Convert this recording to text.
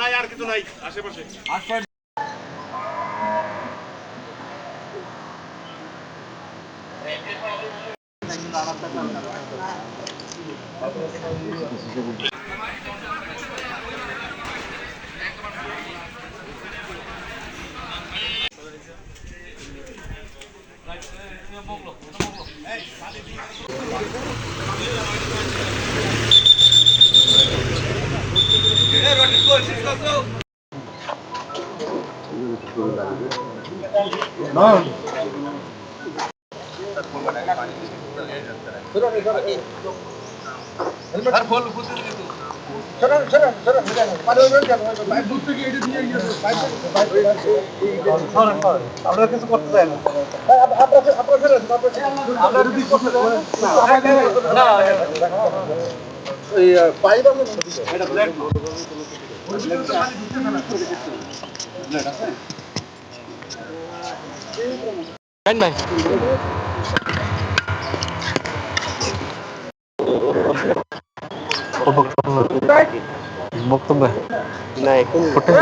নাই আর কিছু নাই আশেপাশে কিছু করতে চাই না আমরা যদি করতে চাই না ওই बघतो बघतो नाही कुठे